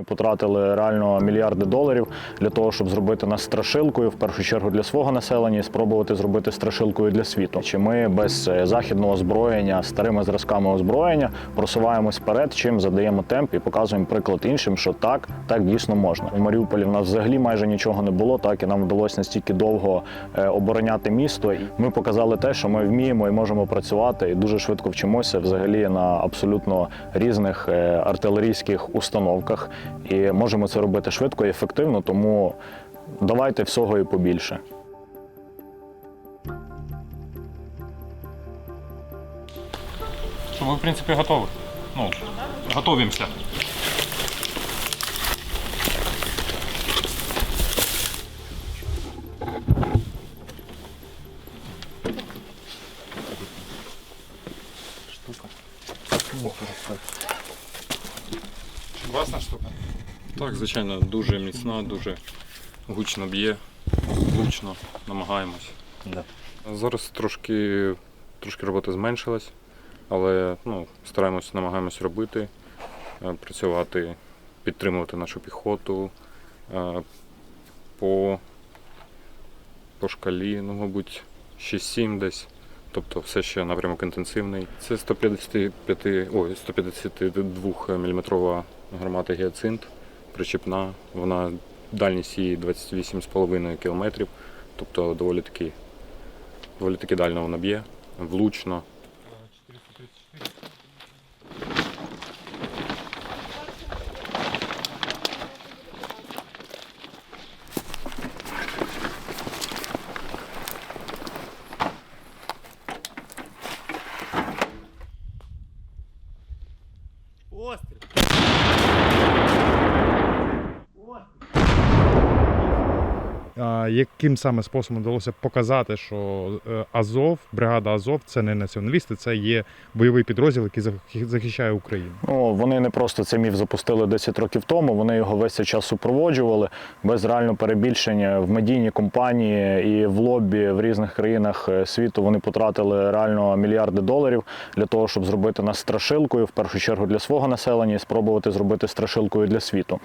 Ми потратили реально мільярди доларів для того, щоб зробити нас страшилкою, в першу чергу для свого населення, і спробувати зробити страшилкою для світу. Чи ми без е, західного озброєння, старими зразками озброєння просуваємось вперед, чим задаємо темп і показуємо приклад іншим, що так, так дійсно можна. У Маріуполі в нас взагалі майже нічого не було, так і нам вдалося настільки довго е, обороняти місто. Ми показали те, що ми вміємо і можемо працювати, і дуже швидко вчимося взагалі на абсолютно різних е, артилерійських установках. І можемо це робити швидко і ефективно, тому давайте всього і побільше. Ми, в принципі, готові. Ну, готовимося. Класна штука. Так, звичайно, дуже міцна, дуже гучно б'є, влучно намагаємось. Зараз трошки, трошки роботи зменшилась, але ну, стараємось, намагаємось робити, е, працювати, підтримувати нашу піхоту е, по, по шкалі, ну, мабуть, 6-7 десь. Тобто все ще напрямок інтенсивний. Це 155, ой, 152 мм гармата гіацинт, причепна. Вона дальність її 28,5 км, тобто доволі таки, доволі таки дально вона б'є, влучно. А, Яким саме способом вдалося показати, що е, Азов, бригада Азов це не націоналісти, це є бойовий підрозділ, який захи- захищає Україну. Ну, вони не просто цей міф запустили 10 років тому, вони його весь цей час супроводжували без реального перебільшення в медійній компанії і в лобі в різних країнах е, світу. Вони потратили реально мільярди доларів для того, щоб зробити нас страшилкою, в першу чергу для свого населення, і спробувати зробити страшилкою для світу.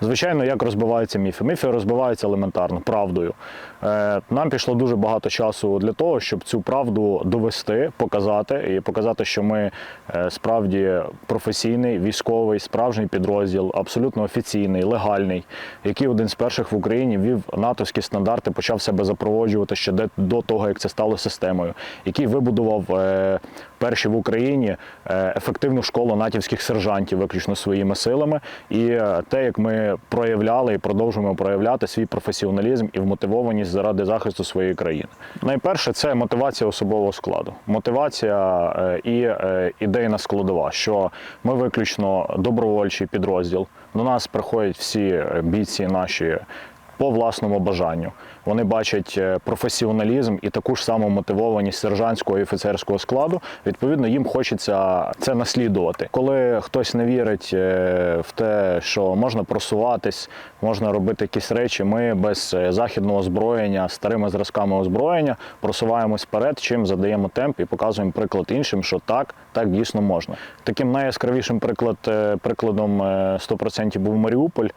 Звичайно, як розбиваються міфи? Міфи розбиваються елементарно, правдою. Е, Нам пішло дуже багато часу для того, щоб цю правду довести, показати і показати, що ми е, справді професійний, військовий, справжній підрозділ, абсолютно офіційний, легальний, який один з перших в Україні вів натовські стандарти, почав себе запроводжувати ще до того, як це стало системою, який вибудував е, перші в Україні ефективну школу натівських сержантів, виключно своїми силами, і те, як ми проявляли і продовжуємо проявляти свій професіоналізм і вмотивованість заради захисту своєї країни. Найперше це мотивація особового складу, мотивація е, і е, ідейна складова, що ми виключно добровольчий підрозділ. До нас приходять всі е, бійці наші по власному бажанню. Вони бачать е, професіоналізм і таку ж саму мотивованість сержантського і офіцерського складу. Відповідно, їм хочеться це наслідувати. Коли хтось не вірить е, в те, що можна просуватись, можна робити якісь речі, ми без е, західного озброєння, старими зразками озброєння просуваємось вперед, чим задаємо темп і показуємо приклад іншим, що так, так дійсно можна. Таким найяскравішим приклад, прикладом е, 100% був Маріуполь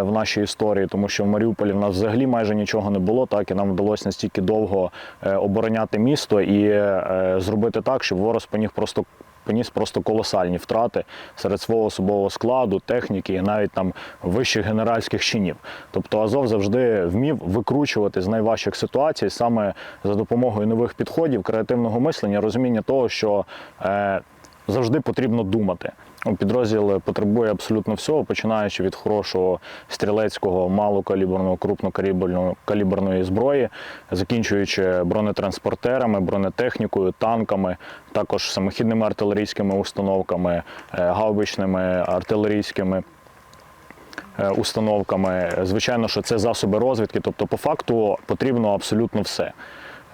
в нашій історії, тому що в Маріуполі в нас взагалі майже нічого не було, так і нам вдалося настільки довго е, обороняти місто і е, зробити так, щоб ворог поніг просто. Поніс просто колосальні втрати серед свого особового складу, техніки і навіть там вищих генеральських чинів. Тобто Азов завжди вмів викручувати з найважчих ситуацій саме за допомогою нових підходів, креативного мислення, розуміння того, що е, завжди потрібно думати. Ну, Підрозділ потребує абсолютно всього, починаючи від хорошого стрілецького, малокаліберного, крупнокаліберного каліберної зброї, закінчуючи бронетранспортерами, бронетехнікою, танками, також самохідними артилерійськими установками, е, гаубичними артилерійськими е, установками. Звичайно, що це засоби розвідки, тобто, по факту потрібно абсолютно все.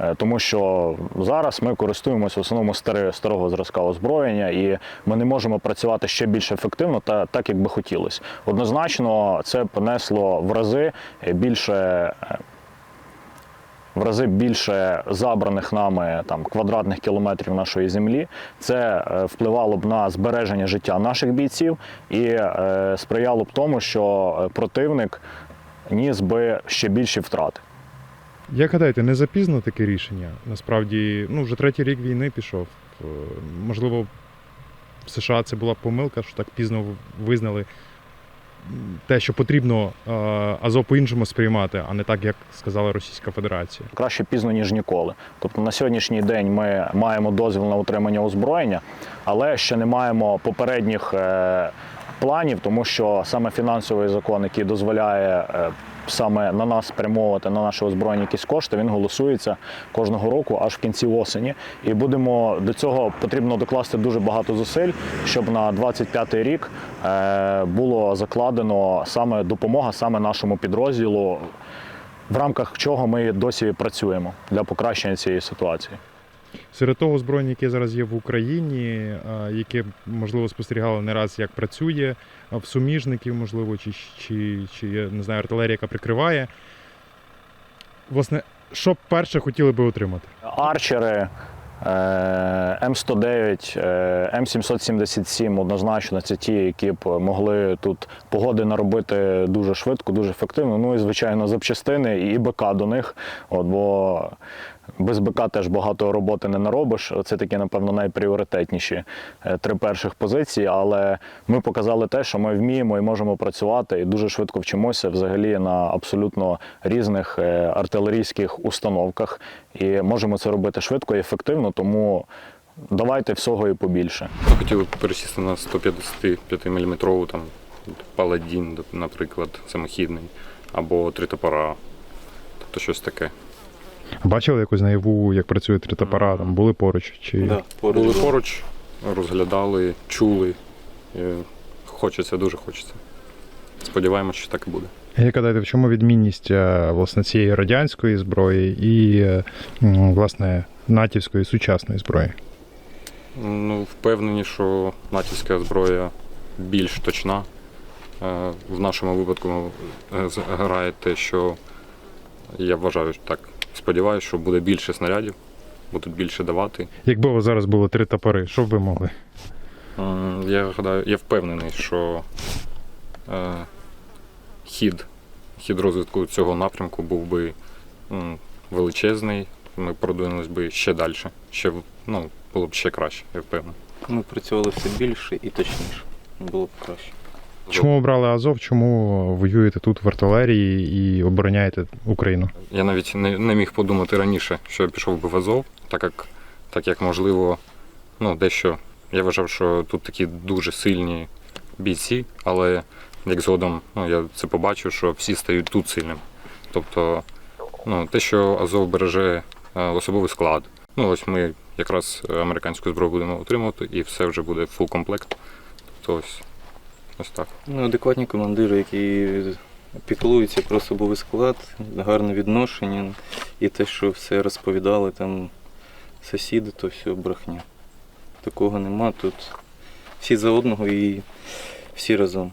Е, Тому що зараз ми користуємося в основному старого зразка озброєння, і ми не можемо працювати ще більш ефективно та так, як би хотілося. Однозначно, це понесло в рази більше е, в рази більше забраних нами там квадратних кілометрів нашої землі. Це е, впливало б на збереження життя наших бійців і е, сприяло б тому, що противник ніс би ще більші втрати. Як гадаєте, не запізно таке рішення? Насправді, ну вже третій рік війни пішов. Е, Можливо, в США це була помилка, що так пізно визнали те, що потрібно е, Азов по-іншому сприймати, а не так, як сказала Російська Федерація. краще пізно, ніж ніколи. Тобто на сьогоднішній день ми маємо дозвіл на утримання озброєння, але ще не маємо попередніх е, планів, тому що саме фінансовий закон, який дозволяє саме на нас спрямовувати на наше озброєння якісь кошти, він голосується кожного року аж в кінці осені. І будемо до цього потрібно докласти дуже багато зусиль, щоб на 25-й рік е, було закладено саме допомога саме нашому підрозділу в рамках чого ми досі працюємо для покращення цієї ситуації. Серед того озброєння, яке зараз є в Україні, е, яке можливо спостерігали не раз, як працює в суміжників, можливо, чи, чи, чи я не знаю, артилерія, яка прикриває. Власне, що б перше хотіли би отримати? Арчери, е, М109, е, М777 однозначно це ті, які б могли тут погоди наробити дуже швидко, дуже ефективно. Ну і звичайно запчастини і БК до них. От, бо без БК теж багато роботи не наробиш. Це такі, напевно, найпріоритетніші е, три перших позиції. Але ми показали те, що ми вміємо і можемо працювати, і дуже швидко вчимося взагалі на абсолютно різних е, артилерійських установках. І можемо це робити швидко і ефективно, тому давайте всього і побільше. Ми хотіли пересісти на 155 мм там паладін, наприклад, самохідний, або три топора. Тобто щось таке. Бачили якось наяву, як працює тритопара, там були поруч? Чи... Да, поруч. Були поруч, розглядали, чули. І хочеться, дуже хочеться. Сподіваємось, що так і буде. Як гадаєте, в чому відмінність е, власне цієї радянської зброї і е, власне натівської сучасної зброї? Ну, впевнені, що натівська зброя більш точна. Е, В нашому випадку е, грає те, що я вважаю так. Сподіваюся, що буде більше снарядів, будуть більше давати. Якби у вас зараз було три топори, що б ви могли? Я гадаю, я впевнений, що е, хід, хід розвитку цього напрямку був би м, величезний. Ми продвинулись би ще далі. Ще, ну, було б ще краще, я впевнений. Ми працювали все більше і точніше. Було б краще. Чому обрали Азов? Чому воюєте тут в артилерії і обороняєте Україну? Я навіть не, не міг подумати раніше, що я пішов би в Азов, так як, так як можливо, ну, дещо. Я вважав, що тут такі дуже сильні бійці, але як згодом ну, я це побачив, що всі стають тут сильними. Тобто, ну, те, що Азов береже е, особовий склад. Ну, ось ми якраз американську зброю будемо отримувати, і все вже буде фул комплект. Тобто ось, ось так. Ну, адекватні командири, які піклуються про особовий склад, гарне відношення, і те, що все розповідали там сусіди, то все брехня. Такого нема. Тут всі за одного і всі разом.